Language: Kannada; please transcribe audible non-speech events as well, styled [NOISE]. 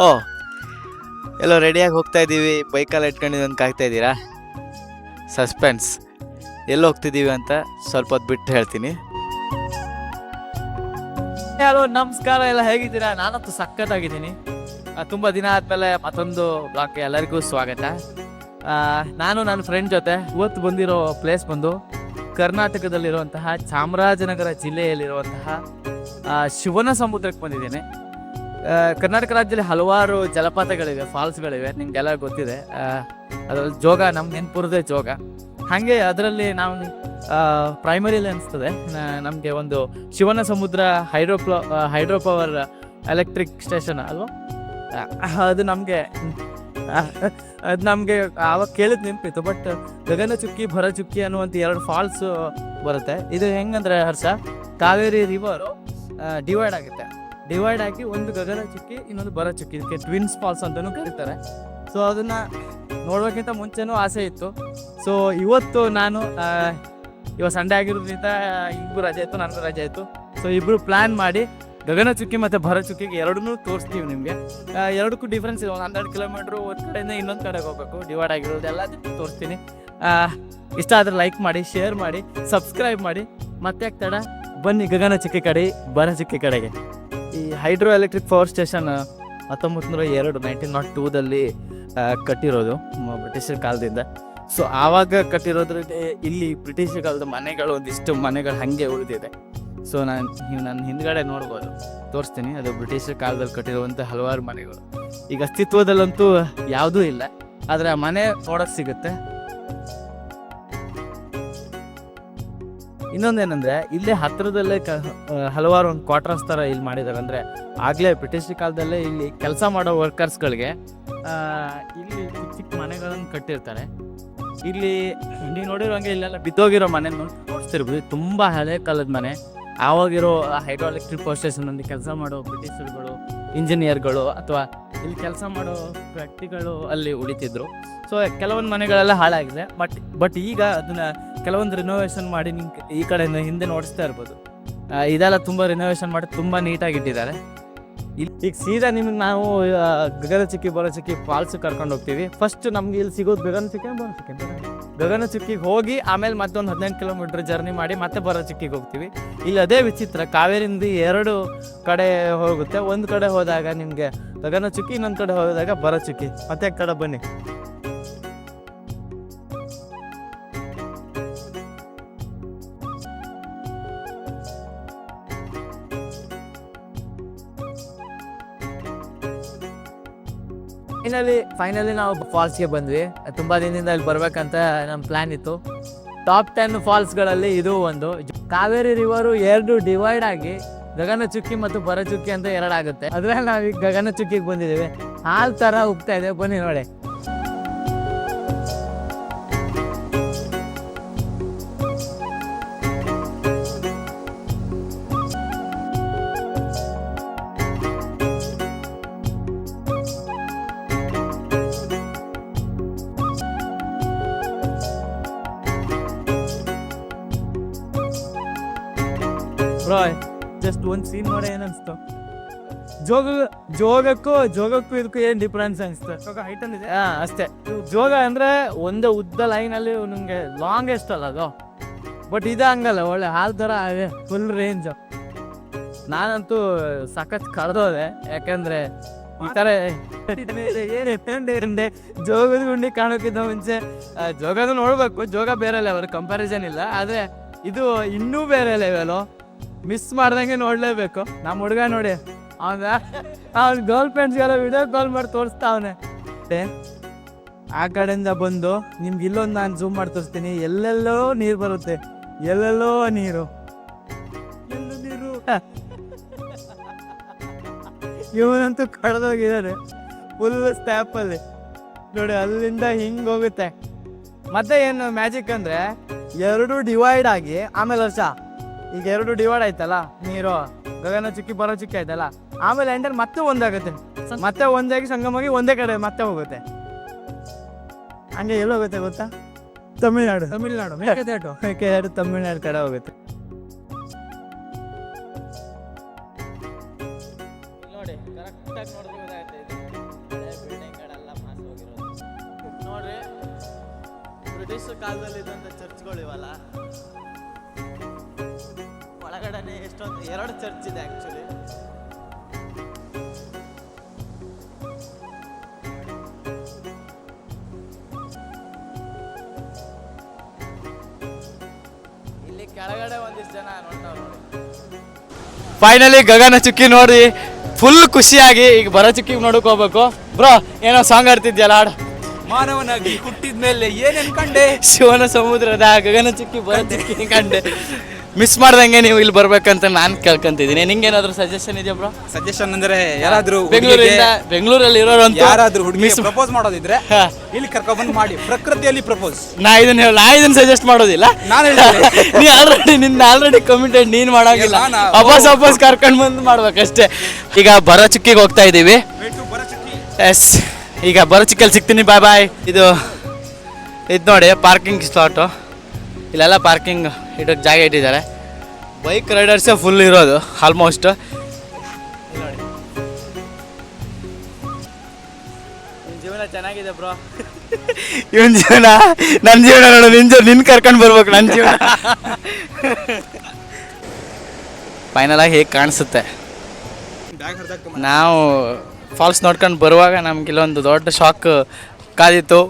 ಓ ಎಲ್ಲೋ ರೆಡಿಯಾಗಿ ಹೋಗ್ತಾ ಇದ್ದೀವಿ ಬೈಕಲ್ಲಿ ಇಟ್ಕೊಂಡಿದ್ದು ಕಾಯ್ತಾ ಇದ್ದೀರಾ? ಸಸ್ಪೆನ್ಸ್ ಎಲ್ಲಿ ಹೋಗ್ತಿದ್ದೀವಿ ಅಂತ ಸ್ವಲ್ಪ ಹೊತ್ತು ಬಿಟ್ಟು ಹೇಳ್ತೀನಿ. ಹಲೋ, ನಮಸ್ಕಾರ ಎಲ್ಲ ಹೇಗಿದ್ದೀರಾ? ನಾನಂತೂ ಸಖತ್ತಾಗಿದ್ದೀನಿ. ತುಂಬ ದಿನ ಆದಮೇಲೆ ಮತ್ತೊಂದು ಬ್ಲಾಕ್ ಎಲ್ಲರಿಗೂ ಸ್ವಾಗತ. ನಾನು ನನ್ನ ಫ್ರೆಂಡ್ ಜೊತೆ ಇವತ್ತು ಬಂದಿರೋ ಪ್ಲೇಸ್ ಬಂದು ಕರ್ನಾಟಕದಲ್ಲಿರುವಂತಹ ಚಾಮರಾಜನಗರ ಜಿಲ್ಲೆಯಲ್ಲಿರುವಂತಹ ಶಿವನ ಸಮುದ್ರಕ್ಕೆ ಬಂದಿದ್ದೇನೆ. ಕರ್ನಾಟಕ ರಾಜ್ಯದಲ್ಲಿ ಹಲವಾರು ಜಲಪಾತಗಳಿವೆ, ಫಾಲ್ಸ್ಗಳಿವೆ, ನಿಮ್ಗೆಲ್ಲ ಗೊತ್ತಿದೆ. ಅದರಲ್ಲಿ ಜೋಗ ನಮ್ಮ ನೆನ್ಪುರದೇ ಜೋಗ. ಹಾಗೆ ಅದರಲ್ಲಿ ನಾವು ಪ್ರೈಮರಿಲಿ ಅನಿಸ್ತದೆ. ನಮಗೆ ಒಂದು Shivanasamudra hydro hydro power electric station ಅಲ್ವಾ? ಅದು ನಮಗೆ ಅದು ನಮಗೆ ಆವಾಗ ಕೇಳಿದ್ ನೆನಪಿತ್ತು ಬಟ್ ಗಗನ ಚುಕ್ಕಿ, ಭರ ಚುಕ್ಕಿ ಅನ್ನುವಂಥ ಎರಡು ಫಾಲ್ಸ್ ಬರುತ್ತೆ. ಇದು ಹೆಂಗಂದ್ರೆ ಹರ್ಷ, ಕಾವೇರಿ ರಿವರು ಡಿವೈಡ್ ಆಗುತ್ತೆ. ಡಿವೈಡ್ ಆಗಿ ಒಂದು ಗಗನ ಚುಕ್ಕಿ, ಇನ್ನೊಂದು ಬರ ಚುಕ್ಕಿ, ಇದಕ್ಕೆ ಟ್ವಿನ್ಸ್ ಫಾಲ್ಸ್ ಅಂತಲೂ ಕರೀತಾರೆ. ಸೊ ಅದನ್ನ ನೋಡೋಕ್ಕಿಂತ ಮುಂಚೆನೂ ಆಸೆ ಇತ್ತು. ಸೊ ಇವತ್ತು ನಾನು ಇವತ್ತು ಸಂಡೇ ಆಗಿರೋದ್ರಿಂದ ಇಬ್ಬರು ರಜೆ ಇತ್ತು ನನಗೂ ರಜೆ ಇತ್ತು ಸೊ ಇಬ್ಬರು ಪ್ಲ್ಯಾನ್ ಮಾಡಿ ಗಗನ ಚುಕ್ಕಿ ಮತ್ತು ಭರ ಚುಕ್ಕಿಗೆ ಎರಡನ್ನೂ ತೋರಿಸ್ತೀವಿ ನಿಮಗೆ. ಎರಡಕ್ಕೂ ಡಿಫ್ರೆನ್ಸ್ ಇದೆ. ಒಂದು ಹನ್ನೆರಡು ಕಿಲೋಮೀಟ್ರು ಒಂದು ಕಡೆಯಿಂದ ಇನ್ನೊಂದು ಕಡೆಗೆ ಹೋಗ್ಬೇಕು. ಡಿವೈಡ್ ಆಗಿರೋದು ಎಲ್ಲ ತೋರಿಸ್ತೀನಿ. ಇಷ್ಟ ಆದರೆ ಲೈಕ್ ಮಾಡಿ ಶೇರ್ ಮಾಡಿ ಸಬ್ಸ್ಕ್ರೈಬ್ ಮಾಡಿ. ಮತ್ತೆ ತಡ ಬನ್ನಿ ಗಗನ ಚುಕ್ಕಿ ಕಡೆ, ಭರ ಚುಕ್ಕಿ ಕಡೆಗೆ. ಹೈಡ್ರೋ ಎಲೆಕ್ಟ್ರಿಕ್ ಪವರ್ ಸ್ಟೇಷನ್ ಹತ್ತೊಂಬತ್ತು ನೂರ ಎರಡು ನೈನ್ಟೀನ್ ನಾಟ್ ಟೂದಲ್ಲಿ ಕಟ್ಟಿರೋದು ಬ್ರಿಟಿಷರ ಕಾಲದಿಂದ. ಸೊ ಆವಾಗ ಕಟ್ಟಿರೋದ್ರ ಇಲ್ಲಿ ಬ್ರಿಟಿಷ್ ಕಾಲದ ಮನೆಗಳು, ಒಂದಿಷ್ಟು ಮನೆಗಳು ಹಾಗೆ ಉಳಿದಿದೆ. ಸೊ ನಾನು ನನ್ನ ಹಿಂದ್ಗಡೆ ನೋಡ್ಬೋದು. ತೋರಿಸ್ತೀನಿ, ಅದು ಬ್ರಿಟಿಷರ ಕಾಲದಲ್ಲಿ ಕಟ್ಟಿರುವಂಥ ಹಲವಾರು ಮನೆಗಳು. ಈಗ ಅಸ್ತಿತ್ವದಲ್ಲಂತೂ ಯಾವುದೂ ಇಲ್ಲ. ಆದರೆ ಆ ಮನೆ ನೋಡೋಕೆ ಸಿಗುತ್ತೆ. ಇನ್ನೊಂದೇನೆಂದ್ರೆ, ಇಲ್ಲೇ ಹತ್ತಿರದಲ್ಲೇ ಕ ಹಲವಾರು ಒಂದು ಕ್ವಾರ್ಟರ್ಸ್ ಥರ ಇಲ್ಲಿ ಮಾಡಿದ್ದಾರೆ ಅಂದರೆ ಆಗಲೇ ಬ್ರಿಟಿಷ್ ಕಾಲದಲ್ಲೇ ಇಲ್ಲಿ ಕೆಲಸ ಮಾಡೋ ವರ್ಕರ್ಸ್ಗಳಿಗೆ ಇಲ್ಲಿ ಚಿಕ್ಕ ಚಿಕ್ಕ ಮನೆಗಳನ್ನು ಕಟ್ಟಿರ್ತಾರೆ. ಇಲ್ಲಿ ನೀವು ನೋಡಿರೋಂಗೆ ಇಲ್ಲೆಲ್ಲ ಬಿದ್ದೋಗಿರೋ ಮನೆ ನೋಡಿ ತುಂಬಾ ಹಳೆ ಕಾಲದ ಮನೆ. ಆವಾಗಿರೋ ಹೈಡ್ರೋ ಎಲೆಕ್ಟ್ರಿಕ್ ಪವರ್ ಕೆಲಸ ಮಾಡೋ ಬ್ರಿಟಿಷರುಗಳು ಇಂಜಿನಿಯರ್ಗಳು ಅಥವಾ ಇಲ್ಲಿ ಕೆಲಸ ಮಾಡೋ ವ್ಯಕ್ತಿಗಳು ಅಲ್ಲಿ ಉಳಿತಿದ್ರು. ಸೊ ಕೆಲವೊಂದು ಮನೆಗಳೆಲ್ಲ ಹಾಳಾಗಿದೆ. ಬಟ್ ಬಟ್ ಈಗ ಅದನ್ನ ಕೆಲವೊಂದು ರಿನೋವೇಷನ್ ಮಾಡಿ ನಿಂಗೆ ಈ ಕಡೆ ಹಿಂದೆ ನೋಡಿಸ್ತಾ ಇರ್ಬೋದು. ಇದೆಲ್ಲ ತುಂಬ ರಿನೋವೇಷನ್ ಮಾಡಿ ತುಂಬ ನೀಟಾಗಿ ಇಟ್ಟಿದ್ದಾರೆ ಈಗ ಸೀದಾ ನಿಮ್ಗೆ ನಾವು ಗಗನ ಚುಕ್ಕಿ ಬರ ಚುಕ್ಕಿ ಫಾಲ್ಸ್ ಕರ್ಕೊಂಡು ಹೋಗ್ತೀವಿ. ಫಸ್ಟ್ ನಮ್ಗೆ ಇಲ್ಲಿ ಸಿಗೋದು ಗಗನ ಚುಕ್ಕಿ ಬರ ಚುಕ್ಕಿ? ಗಗನ ಚುಕ್ಕಿಗೆ ಹೋಗಿ ಆಮೇಲೆ ಮತ್ತೊಂದು ಹದಿನೆಂಟು ಕಿಲೋಮೀಟರ್ ಜರ್ನಿ ಮಾಡಿ ಮತ್ತೆ ಬರೋಚುಕ್ಕಿಗೆ ಹೋಗ್ತೀವಿ. ಇಲ್ಲಿ ಅದೇ ವಿಚಿತ್ರ ಕಾವೇರಿಂದ ಎರಡು ಕಡೆ ಹೋಗುತ್ತೆ. ಒಂದು ಕಡೆ ಹೋದಾಗ ನಿಮಗೆ ಗಗನ ಚುಕ್ಕಿ, ಇನ್ನೊಂದು ಕಡೆ ಹೋದಾಗ ಬರ ಚುಕ್ಕಿ. ಮತ್ತೆ ಕಡೆ ಬನ್ನಿ. ಫೈನಲಿ ಫೈನಲಿ ನಾವು ಫಾಲ್ಸ್ಗೆ ಬಂದ್ವಿ. ತುಂಬಾ ದಿನದಿಂದ ಅಲ್ಲಿ ಬರ್ಬೇಕಂತ ನಮ್ಮ ಪ್ಲಾನ್ ಇತ್ತು. ಟಾಪ್ ಟೆನ್ ಫಾಲ್ಸ್ಗಳಲ್ಲಿ ಇದು ಒಂದು. ಕಾವೇರಿ ರಿವರು ಎರಡು ಡಿವೈಡ್ ಆಗಿ ಗಗನ ಚುಕ್ಕಿ ಮತ್ತು ಬರ ಚುಕ್ಕಿ ಅಂತ ಎರಡಾಗುತ್ತೆ. ಅದ್ರಲ್ಲಿ ನಾವೀಗ ಗಗನ ಚುಕ್ಕಿಗೆ ಬಂದಿದ್ದೇವೆ. ಹಾಲ್ ತರ ಉಗ್ತಾ ಇದೆ. ಬನ್ನಿ ನೋಡಿ. ಬ್ರೋ ಜಸ್ಟ್ ಒಂದು ಸೀನ್ ನೋಡಿ ಏನನ್ಸ್ತು ಜೋಗ ಜೋಗಕ್ಕೂ ಜೋಗಕ್ಕೂ ಇದಕ್ಕೂ ಏನು ಡಿಫ್ರೆನ್ಸ್ ಅನಿಸ್ತು ಜೋಗ ಹೈಟ್ ಇದೆ ಹಾ ಅಷ್ಟೇ. ಜೋಗ ಅಂದ್ರೆ ಒಂದೇ ಉದ್ದ ಲೈನ್ ಅಲ್ಲಿ ನಿಮಗೆ ಲಾಂಗೆಸ್ಟ್ ಅಲ್ಲ ಅದು. ಬಟ್ ಇದು ಹಂಗಲ್ಲ ಒಳ್ಳೆ ಹಾಲ್ ತರ ಅದೇ ಫುಲ್ ರೇಂಜ್ ನಾನಂತೂ ಸಖತ್ ಕಳೆದೋದೆ ಯಾಕಂದ್ರೆ ಈ ಏನೇ ಜೋಗದ ಗುಂಡಿ ಕಾಣೋಕ್ಕಿಂತ ಮುಂಚೆ ಜೋಗದ ನೋಡ್ಬೇಕು. ಜೋಗ ಬೇರೆ ಲೆವೆಲ್ ಕಂಪ್ಯಾರಿಸನ್ ಇಲ್ಲ. ಆದ್ರೆ ಇದು ಇನ್ನೂ ಬೇರೆ ಲೆವೆಲು ಮಿಸ್ ಮಾಡ್ದಂಗೆ ನೋಡ್ಲೇಬೇಕು. ನಮ್ಮ ಹುಡುಗ ನೋಡಿ. ಅವನ ಅವ್ನ ಗರ್ಲ್ ಫ್ರೆಂಡ್ಸ್ಗೆಲ್ಲ ವಿಡಿಯೋ ಕಾಲ್ ಮಾಡಿ ತೋರಿಸ್ತಾವನೆ ಆ ಕಡೆಯಿಂದ ಬಂದು ನಿಮ್ಗೆ ಇಲ್ಲೊಂದು ನಾನು ಜೂಮ್ ಮಾಡಿ ತೋರಿಸ್ತೀನಿ. ಎಲ್ಲೆಲ್ಲೋ ನೀರು ಬರುತ್ತೆ. ಎಲ್ಲೆಲ್ಲೋ ನೀರು. ನೀರು. [LAUGHS] ಇವನಂತೂ ಕಳೆದೋಗಿದ್ದಾರೆ ಫುಲ್ ಸ್ಟ್ಯಾಪಲ್ಲಿ ನೋಡಿ, ಅಲ್ಲಿಂದ ಹಿಂಗೆ ಹೋಗುತ್ತೆ. ಮತ್ತೆ ಏನು ಮ್ಯಾಜಿಕ್ ಅಂದ್ರೆ, ಎರಡು ಡಿವೈಡ್ ಆಗಿ, ಆಮೇಲೆ ವರ್ಷ. ಈಗ ಎರಡು ಡಿವೈಡ್ ಆಯ್ತಲ್ಲ? ನೀರು ಗಗನ ಚುಕ್ಕಿ ಬರೋ ಚುಕ್ಕಿ ಆಯ್ತಲ್ಲ? ಆಮೇಲೆ ಎಂಡರ್ ಮತ್ತೆ ಒಂದಾಗುತ್ತೆ ಮತ್ತೆ ಒಂದಾಗಿ ಸಂಗಮಾಗಿ ಒಂದೇ ಕಡೆ ಮತ್ತೆ ಹೋಗುತ್ತೆ. ಹಂಗೆ ಎಲ್ಲಿ ಹೋಗುತ್ತೆ ಗೊತ್ತಾ? ತಮಿಳ್ನಾಡು. ತಮಿಳ್ನಾಡು ಮೇಕೆದಾಟು ಮೇಕೆದಾಟು ತಮಿಳ್ನಾಡು ಕಡೆ ಹೋಗುತ್ತೆ. ನೋಡಿ ಕರೆಕ್ಟಾಗಿ ನೋಡಿದ್ರೆ ನೋಡ್ರಿ ಬ್ರಿಟಿಷ್ ಕಾಲದಲ್ಲಿ ಇದ್ದಂಥ ಚರ್ಚ್ಗಳು ಇವಲ್ಲ. ಎಷ್ಟೊಂದು ಎರಡು ಚರ್ಚ್ ಇದೆ ಆ್ಯಕ್ಚುಲಿ ಇಲ್ಲಿ ಕೆಳಗಡೆ ಒಂದಿಷ್ಟು ಜನ ನೋಡ್ತಾವ್ ನೋಡಿ. ಫೈನಲಿ ಗಗನ ಚುಕ್ಕಿ ನೋಡಿ. ಫುಲ್ ಖುಷಿಯಾಗಿ ಈಗ ಬರ ಚುಕ್ಕಿ ನೋಡಕ್ ಹೋಗ್ಬೇಕು. ಬ್ರೋ ಏನೋ ಸಾಂಗ್ ಆಡ್ತಿದ್ಯಲ್ಲ ಹಾಡು. ಮಾನವನಾಗಿ ಹುಟ್ಟಿದ್ಮೇಲೆ ಏನ್ ಅನ್ಕಂಡೆ ಕಂಡೆ? ಶಿವನ ಸಮುದ್ರದ ಗಗನ ಚುಕ್ಕಿ ಬರ ಚುಕ್ಕಿ ಕಂಡೆ. ಮಿಸ್ ಮಾಡ್ದಂಗೆ ನೀವು ಇಲ್ಲಿ ಬರ್ಬೇಕಂತ ನಾನು ಕೇಳ್ಕೊಂತಿದ್ದೀನಿ. ನಿಂಗೇನಾದ್ರೂ ಸಜೆಷನ್ ಇದೆಯಾ ಬ್ರೋ ಸಜೆಷನ್ ಅಂದ್ರೆ ಯಾರಾದ್ರೂ ಬೆಂಗಳೂರಿಂದ ಬೆಂಗಳೂರಲ್ಲಿ ಇರೋರು ಅಂತ ಯಾರಾದ್ರೂ ಹುಡುಗಿ ಮಿಸ್ ಪ್ರಪೋಸ್ ಮಾಡೋದಿದ್ರೆ. ಇಲ್ಲಿ ಕರ್ಕೊಂಡ್ಬಂದು ಮಾಡಿ ಪ್ರಕೃತಿಯಲ್ಲಿ ಪ್ರಪೋಸ್ ನಾ ಇದನ್ನ ಹೇಳ ನಾ ಇದನ್ನ ಸಜೆಸ್ಟ್ ಮಾಡೋದಿಲ್ಲ. ನಾನು. [LAUGHS] ನೀ ಆಲ್ರೆಡಿ ನಿನ್ನ ಆಲ್ರೆಡಿ ಕಮಿಟೆಡ್ ನೀನ್ ಮಾಡೋಂಗಿಲ್ಲ. ವಾಪಸ್ ವಾಪಸ್ ಕರ್ಕೊಂಡ್ ಬಂದು ಮಾಡ್ಬೇಕಷ್ಟೇ. ಈಗ ಬರೋ ಚುಕ್ಕಿಗೆ ಹೋಗ್ತಾ ಇದೀವಿ. ಎಸ್ ಈಗ ಬರೋ ಚಿಕ್ಕಲ್ಲಿ ಸಿಗ್ತೀನಿ ಬಾಯ್ ಬಾಯ್ ಇದು ಇದು ನೋಡಿ ಪಾರ್ಕಿಂಗ್ ಸ್ಲಾಟು ಇಲ್ಲೆಲ್ಲ ಪಾರ್ಕಿಂಗ್ ಇಡೋಕ್ಕೆ ಜಾಗ ಇಟ್ಟಿದ್ದಾರೆ. ಬೈಕ್ ರೈಡರ್ಸೇ ಫುಲ್ ಇರೋದು ಆಲ್ಮೋಸ್ಟ್ ನೋಡಿ ಜೀವನ ಚೆನ್ನಾಗಿದೆ ಬ್ರೋ ಇವನ್ [LAUGHS] ಜೀವನ? ನನ್ನ ಜೀವನ ನೋಡು ನಿನ್ ಜೀವ ನಿನ್ ಕರ್ಕೊಂಡು ಬರ್ಬೇಕು ನನ್ನ ಜೀವನ. [LAUGHS] ಫೈನಲ್ ಆಗಿ ಹೇಗೆ ಕಾಣಿಸುತ್ತೆ? ನಾವು ಫಾಲ್ಸ್ ನೋಡ್ಕೊಂಡು ಬರುವಾಗ ನಮ್ಗೆ ಇಲ್ಲೊಂದು ದೊಡ್ಡ ಶಾಕ್ ಕಾದಿತ್ತು.